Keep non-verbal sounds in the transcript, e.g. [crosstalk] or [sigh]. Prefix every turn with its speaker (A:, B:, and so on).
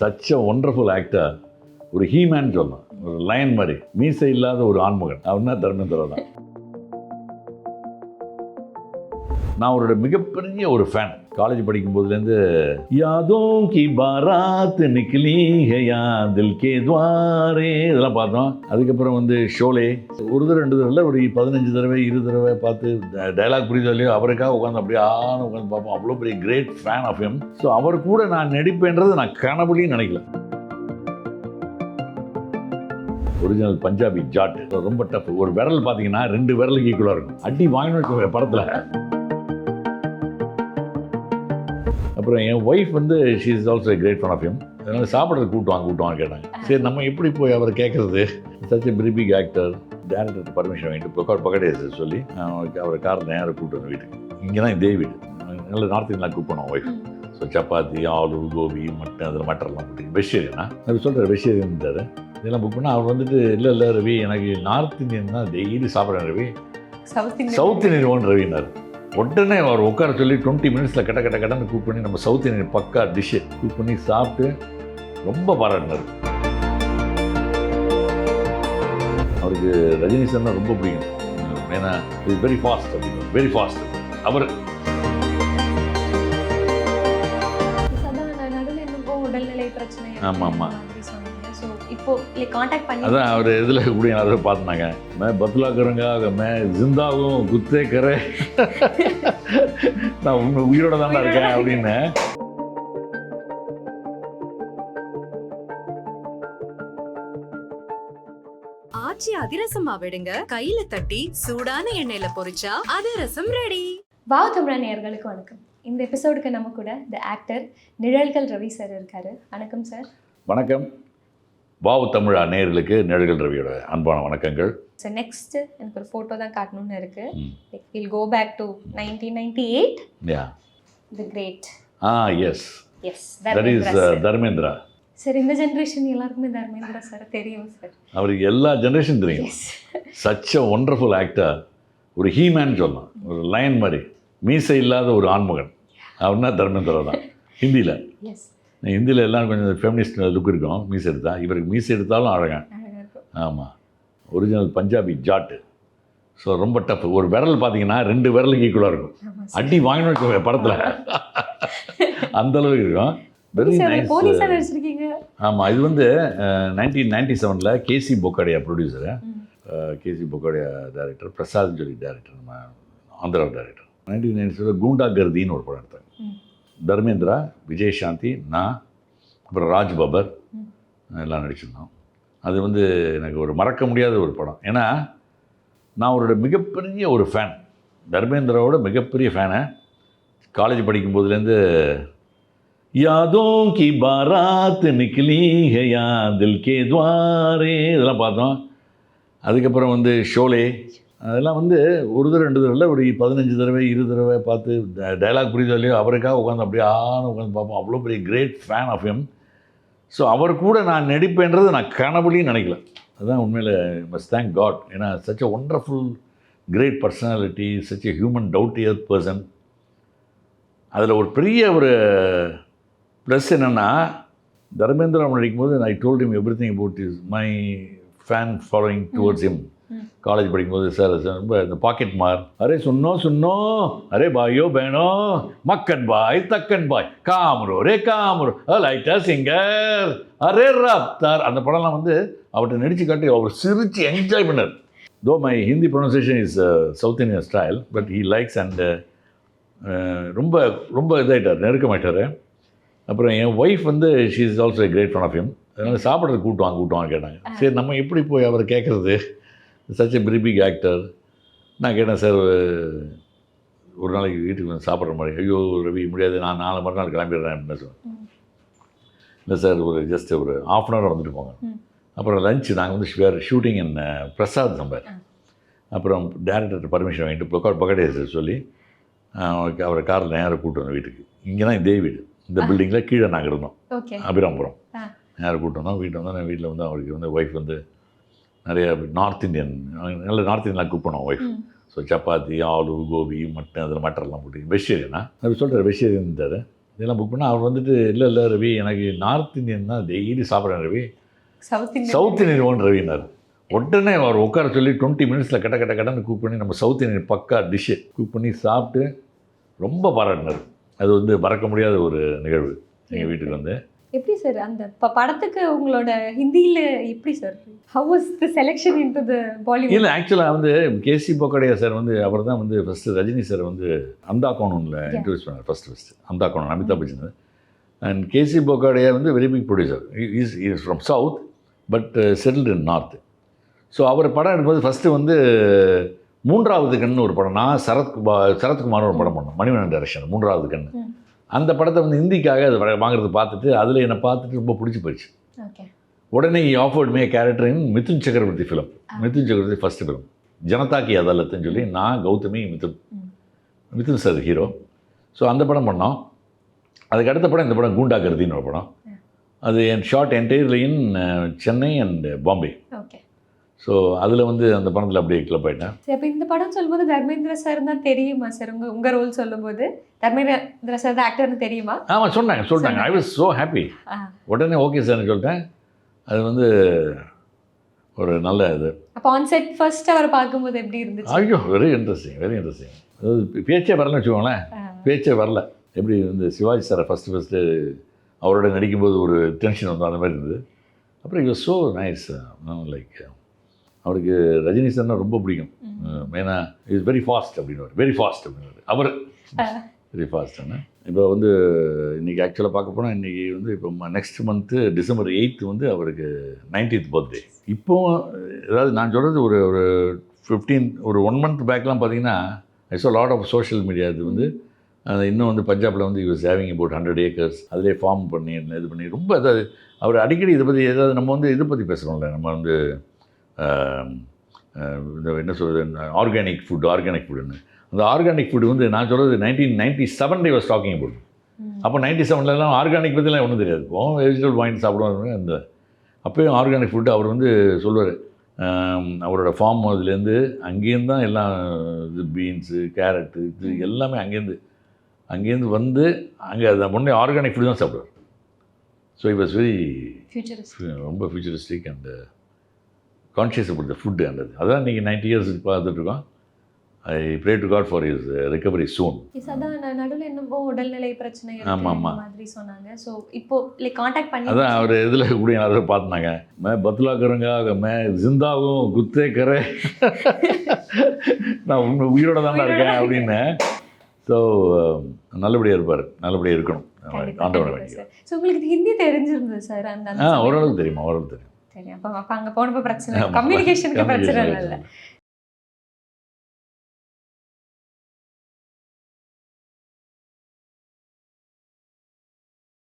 A: Such a wonderful actor ஒரு he man சொல்லலாம் ஒரு லயன் மாதிரி மீசை இல்லாத ஒரு ஆண்மகன். அவர்னா தர்மேந்திரா தான். நான் அவரோட மிகப்பெரிய ஒரு ஃபேன் காலேஜ் படிக்கும் போதுலேருந்து யாதோ கி பாராத் நிக்லி ஹயா தில் கே துவாரே இதெல்லாம் பார்த்தோம். அதுக்கப்புறம் வந்து ஷோலே ஒரு தடவை ரெண்டு தடவை ஒரு பதினஞ்சு தடவை இரு தடவை பார்த்து டைலாக் புரியுதோ இல்லையோ அவருக்காக உட்காந்து அப்படியே ஆன உட்காந்து பார்ப்போம். அவ்வளோ பெரிய great fan of him so அவர் கூட நான் நடிப்பேன்றது நான் கனவுலையும் நினைக்கல. ஒரிஜினல் பஞ்சாபி ஜாட் ரொம்ப டஃப் ஒரு விரல் பார்த்தீங்கன்னா ரெண்டு விரலுக்கு ஈக்குவலாக இருக்கும். அடி வாங்கினோம் படத்தில். அப்புறம் என் ஒய்ஃப் வந்து she is also great fan of him அதனால சாப்பிட்றது கூட்டுவாங்க கூட்டுவாங்க கேட்டாங்க. சரி நம்ம எப்படி போய் அவர் கேட்குறது சச் பிரி பிக் ஆக்டர் டேரக்டர் பர்மிஷன் வாங்கிட்டு பொக்காட் பக்கடே சொல்லி அவர் கார் நேரம் கூட்டு வந்த வீட்டுக்கு. இங்கே தான் இதே வீடு. நல்ல நார்த் இந்தியா குக் பண்ணுவோம் wife so chapati aloo gobi mutton அதில் மட்டர்லாம் போட்டு வெஜிடேரியனா அவர் சொல்கிறார் வெஜிடேரியன் இருந்தார் இதெல்லாம் புக் பண்ணால் அவர் வந்துட்டு இல்லை இல்லை ரவி எனக்கு நார்த் இந்தியன் தான் டெய்லி சாப்பிட்றேன் Ravi.
B: South Indian
A: south Indian ரவினார் உடனே அவர் உட்கார சொல்லி டுவெண்ட்டி மினிட்ஸில் கட்ட கட்ட கடன்னு குக் பண்ணி நம்ம சவுத் இந்தியன் பக்கா டிஷ்ஷு குக் பண்ணி சாப்பிட்டு ரொம்ப பாராட்டினார். அவருக்கு ரஜினி சார்னா ரொம்ப பிடிக்கும். ஏன்னா இஸ் வெரி ஃபாஸ்ட் அப்படின்னு. வெரி ஃபாஸ்ட் அவர்.
B: அதான் நான் இப்போ காண்டாக்ட் பண்ணி
A: அதான் அவர் இதில் கூட அதை பார்த்தாங்க மே பத்லா கருங்க மே ஜிந்தாவும் குத்தே கரே நான் உங்க உயிரோட தானே இருக்கேன். அப்படின்னு.
C: ஆச்சி அதிரசமா விடுங்க. கையில தட்டி சூடான எண்ணெயில பொரிச்சா அதிரசம் ரெடி
B: வாவ் தமிழா நேயர்களுக்கு வணக்கம். இந்த எபிசோடுக்கு நம்ம கூட the actor Nizhalgal Ravi sir இருக்காரு. வணக்கம் சார்
A: வணக்கம். வாவு தமிழா நேயர்களுக்கு நிழல்கள் ரவியோட அன்பான வணக்கங்கள்.
B: சார் நெக்ஸ்ட் எனக்கு ஒரு ஃபோட்டோ தான் காட்டணும்னு இருக்கு. Will go back to nineteen ninety eight
A: yeah
B: the great
A: ah yes
B: yes
A: that is Dharmendra
B: sir இந்த ஜென்ரேஷன் எல்லாருக்குமே தர்மேந்திரா சார் தெரியும் சார்
A: அவருக்கு எல்லா ஜெனரேஷன் தெரியும். சச் அ ஒண்டர்ஃபுல் ஆக்டர் ஒரு ஹீமேன் சொல்லலாம். ஒரு லயன் மாதிரி. மீசை இல்லாத ஒரு ஆண்மகன். அவர்னா தர்மேந்திரா தான். [laughs] ஹிந்தியில்.
B: எஸ்
A: ஹிந்தியில் எல்லாம் கொஞ்சம் ஃபெமினிஸ்ட் லுக் இருக்கும். மீசை எடுத்தா. இவருக்கு மீசை எடுத்தாலும் அழகன். ஆமாம் ஒரிஜினல் பஞ்சாபி ஜாட்டு ஸோ ரொம்ப டஃப் ஒரு விரல் பார்த்தீங்கன்னா ரெண்டு விரலுக்கு ஈக்குவலாக இருக்கும். அடி வாங்கினு படத்தில். [laughs] அந்த அளவுக்கு இருக்கும். வெரி நைஸ் ஆமாம் இது வந்து நைன்டீன் நைன்டி செவனில் கேசி பொக்காடியா ப்ரொடியூசரு. கேசி பொக்காடியா டைரக்டர் பிரசாத் சொல்லி டைரக்டர் நம்ம ஆந்திரா டைரக்டர் நைன்டீன் நைன்டி செவனில் கூண்டா கர்தின்னு ஒரு படம் எடுத்தாங்க. தர்மேந்திரா விஜய் சாந்தி நான் அப்புறம் ராஜ் பபர். எல்லாம் நடிச்சிருந்தோம். அது வந்து எனக்கு ஒரு மறக்க முடியாத ஒரு படம். ஏன்னா நான் அவரோட மிகப்பெரிய ஒரு ஃபேன் தர்மேந்திராவோட மிகப்பெரிய ஃபேனு காலேஜ் படிக்கும் போதுலேருந்து யாதோ கி பாராத் நிக்லி ஹே யா தில் கே துவாரே இதெல்லாம் பார்த்தோம். அதுக்கப்புறம் வந்து ஷோலே அதெல்லாம் வந்து ஒரு தடவை ரெண்டு தடவை இல்லை ஒரு பதினஞ்சு தடவை இரு தடவை பார்த்து டைலாக் புரியுதோ இல்லையோ அவருக்காக உட்காந்து அப்படியே ஆன உட்காந்து பார்ப்போம். அவ்வளோ பெரிய great fan of him so அவர் கூட நான் நடிப்பேன்றது நான் கனவுலையும் நினைக்கல. அதுதான் உண்மையில் மஸ்ட் தேங்க் காட் ஏன்னா such a wonderful great personality such a human doubt earth person அதில் ஒரு பெரிய ஒரு ப்ளஸ் என்னென்னா தர்மேந்திரா நடிக்கும்போது I told him everything about is my fan following towards him. College படிக்கும்போது சார் சார் ரொம்ப இந்த பாக்கெட் மார் அரே சுன்னோ சுன்னோ அரே பாயோ பேனோ. மக்கன் பாய் தக்கன் பாய். காமரோ ரே காமரோ. லைட்டா சிங்கர். அரே ரப்தார். அந்த படம்லாம் வந்து அவர்கிட்ட நடிச்சு காட்டி அவர் சிரிச்சு என்ஜாய் பண்ணார். Though my Hindi pronunciation is south Indian style but he likes and ரொம்ப ரொம்ப இதாகிட்டார் நெருக்கமாயிட்டார். அப்புறம் என் ஒய்ஃப் வந்து she is also great fan of him அதனால் சாப்பிட்றது கூட்டுவாங்க கூட்டுவாங்க கேட்டாங்க. சரி நம்ம எப்படி போய் அவர் கேட்குறது சச் எ பிரி பிக் ஆக்டர் நான் கேட்டேன் சார் ஒரு நாளைக்கு வீட்டுக்கு வந்து சாப்பிட்ற மாதிரி. ஐயோ ரவி முடியாது. நான் நாலு மறுநாள் கிளம்பிடுறேன் அப்படின்னு சொன்னேன்.
B: ம்.
A: இல்லை சார் ஒரு ஜஸ்ட் ஒரு ஆஃப் அன் ஹவர் வந்துட்டு போங்க. அப்புறம் லஞ்ச் நாங்கள் வந்து வேறு ஷூட்டிங் என்ன பிரசாத் நம்பர்
B: ஆ.
A: அப்புறம் டேரக்டர் பர்மிஷன் வாங்கிட்டு பொக்காட் பக்கடே சொல்லி அவரை காரில் நேராக கூட்டு வந்தோம் வீட்டுக்கு. இங்கே தான் இதே வீடு. இந்த பில்டிங்கில் கீழே நாங்கள் இருந்தோம். அபிராம்புரம். நேராக கூட்டு வந்தோம். வீட்டில் வந்தோம். வீட்டில் வந்து அவருக்கு வந்து ஒய்ஃப் வந்து நிறைய நார்த் இந்தியன் நல்ல நார்த் இந்தியன்லாம் குக் பண்ணுவோம் wife. So chapati aloo gobi mutton அதில் மட்டர்லாம் போட்டு. வெஜிடேரியனா அது சொல்கிற வெஜிடேரியன் இருந்தார் இதெல்லாம் புக் பண்ணால் அவர் வந்துட்டு இல்லை இல்லை ரவி எனக்கு நார்த் இந்தியன் தான் டெய்லி சாப்பிட்றேன் Ravi.
B: South Indian
A: south Indian own ரவினார். உடனே அவர் உட்கார சொல்லி டுவெண்ட்டி மினிட்ஸில் கட்ட கட்ட கடன்னு குக் பண்ணி நம்ம சவுத் இந்தியன் பக்கா டிஷ்ஷு குக் பண்ணி சாப்பிட்டு ரொம்ப பாராட்டினார். அது வந்து மறக்க முடியாத ஒரு நிகழ்வு எங்கள் வீட்டுக்கு வந்து.
B: எப்படி சார் அந்த ப- படத்துக்கு உங்களோட ஹிந்தியில எப்படி sir how was the selection into the Bollywood
A: இல்லை ஆக்சுவலாக வந்து கேசி போக்கடையா சார் வந்து அவர் தான் வந்து ஃபஸ்ட்டு ரஜினி சார் வந்து அந்தா கோணம்ல இன்ட்ரடியூஸ் பண்ணார் first first Andha Kanoon Amitabh Bachchan. And KC Bokadia வந்து very big producer is is from south but settled in north so அவர் படம் எடுக்கும்போது ஃபஸ்ட்டு வந்து மூன்றாவது கண்ணு ஒரு படம். நான் சரத் சரத்குமார் ஒரு படம் பண்ணோம் மணிவண்ணன் டைரக்ஷன் மூன்றாவது கண்ணு.
B: ம்.
A: அந்த படத்தை வந்து ஹிந்திக்காக அது வாங்குறது பார்த்துட்டு அதில் என்னை பார்த்துட்டு ரொம்ப பிடிச்சி போயிடுச்சு. உடனே offered me character in Mithun Chakraborty film Mithun சக்கரவர்த்தி ஃபர்ஸ்ட் ஃபிலிம் ஜனதா கி அதாலத்துன்னு சொல்லி நான் Gautami Mithun. Mithun sir hero so அந்த படம் பண்ணோம். அதுக்கு அடுத்த படம் இந்த படம் கூண்டா கருதின்னு ஒரு படம். அது என் shot entirely in Chennai and Bombay
B: okay.
A: So அதில் வந்து அந்த படத்தில் அப்படியே கிளப் ஆகிட்டேன்
B: அப்போ இந்த படம் சொல்லும்போது தர்மேந்திர சார் தான் தெரியுமா சார்? உங்க உங்க ரோல் சொல்லும்போது தர்மேந்திர சார் தான் ஆக்டர்னு தெரியுமா?
A: ஆமாம் சொன்னாங்க சொல்லிட்டாங்க ஐ வாஸ் ஸோ ஹாப்பி. உடனே ஓகே சார்னு சொல்லிட்டேன். அது வந்து ஒரு நல்ல இது.
B: அப்போ ஆன் செட் ஃபர்ஸ்ட் அவர் பார்க்கும்போது எப்படி இருந்துச்சு?
A: ஐயோ வெரி இன்ட்ரெஸ்டிங் வெரி இன்ட்ரெஸ்டிங் அதாவது பேச்சே வரலன்னு வச்சுக்கோங்களேன். பேச்சே வரல. எப்படி வந்து சிவாஜி சாரை ஃபஸ்ட்டு ஃபஸ்ட்டு அவரோட நடிக்கும்போது ஒரு டென்ஷன் வந்து அந்த மாதிரி இருந்தது. அப்புறம் இவர் ஸோ நைஸ் லைக் அவருக்கு ரஜினி சார்னா ரொம்ப பிடிக்கும். மெயினாக இஸ் வெரி ஃபாஸ்ட் அப்படின்னு வெரி ஃபாஸ்ட் அப்படின்னு அவர். வெரி ஃபாஸ்ட்னு இப்போ வந்து இன்றைக்கி ஆக்சுவலாக பார்க்க போனால் இன்றைக்கி வந்து இப்போ நெக்ஸ்ட் மந்த்து டிசம்பர் எயித்து வந்து அவருக்கு நைன்டீன்த் பர்த்டே இப்போ அதாவது நான் சொல்கிறது ஒரு ஒரு ஃபிஃப்டீன் ஒரு ஒன் மந்த் பேக்லாம் பார்த்தீங்கன்னா I saw lot of social media இது வந்து இன்னும் வந்து பஞ்சாபில் வந்து use having about hundred acres அதிலே ஃபார்ம் பண்ணி இது பண்ணி ரொம்ப அதாவது அவர் அடிக்கடி இதை பற்றி ஏதாவது நம்ம வந்து இதை பற்றி பேசுகிறோம்ல நம்ம வந்து என்ன சொல்கிறது ஆர்கானிக் ஃபுட் ஆர்கானிக் ஃபுட்டுன்னு அந்த ஆர்கானிக் ஃபுட் வந்து நான் சொல்கிறது nineteen ninety seventy was talking
B: hmm.
A: அப்போ நைன்டி செவன்லலாம் ஆர்கானிக் பற்றிலாம் ஒன்றும் தெரியாது. இப்போ வெஜிடபிள் வாங்கி சாப்பிடுவாங்க அந்த அப்போயும் ஆர்கானிக் ஃபுட்டு அவர் வந்து சொல்லுவார் அவரோட ஃபார்ம் அதுலேருந்து அங்கேருந்து தான் எல்லாம் இது பீன்ஸு கேரட்டு இது எல்லாமே அங்கேருந்து அங்கேருந்து வந்து அங்கே அதை முன்னே ஆர்கானிக் ஃபுட் தான் சாப்பிடுவார். So it was very. ரொம்ப futuristic and conscious about the food அண்டது அதான் இன்றைக்கி நைன்டி இயர்ஸ் பார்த்துட்ருக்கோம். I pray to God for is recovery soon
B: அதான் நடுவுல என்னமோ உடல்நிலை பிரச்சனை இருக்கு
A: ஆமா, ஆமா.
B: அந்த மாதிரி சொன்னாங்க. சோ இப்போ லைக் காண்டாக்ட் பண்ணி
A: அதான் அவர் இதில் கூட யாராவது பார்த்தாங்க மே பத்லா கருங்க மே ஜிந்தாவும் குத்தே கரே [laughs] நான் உண்மை உயிரோட தான் இருக்கேன் அப்படின்னு. ஸோ நல்லபடியாக இருப்பார். நல்லபடியாக இருக்கணும். ஆண்டவனை வேண்டிய.
B: So, உங்களுக்கு ஹிந்தி தெரிஞ்சிருந்தது சார் அந்த
A: ஆ ஓரளவுக்கு தெரியுமா ஓரளவுக்கு தெரியும்.
B: சரி அப்போ அப்போ அங்கே போனப்போ பிரச்சனை. கம்யூனிகேஷனுக்கு பிரச்சனை இல்லை.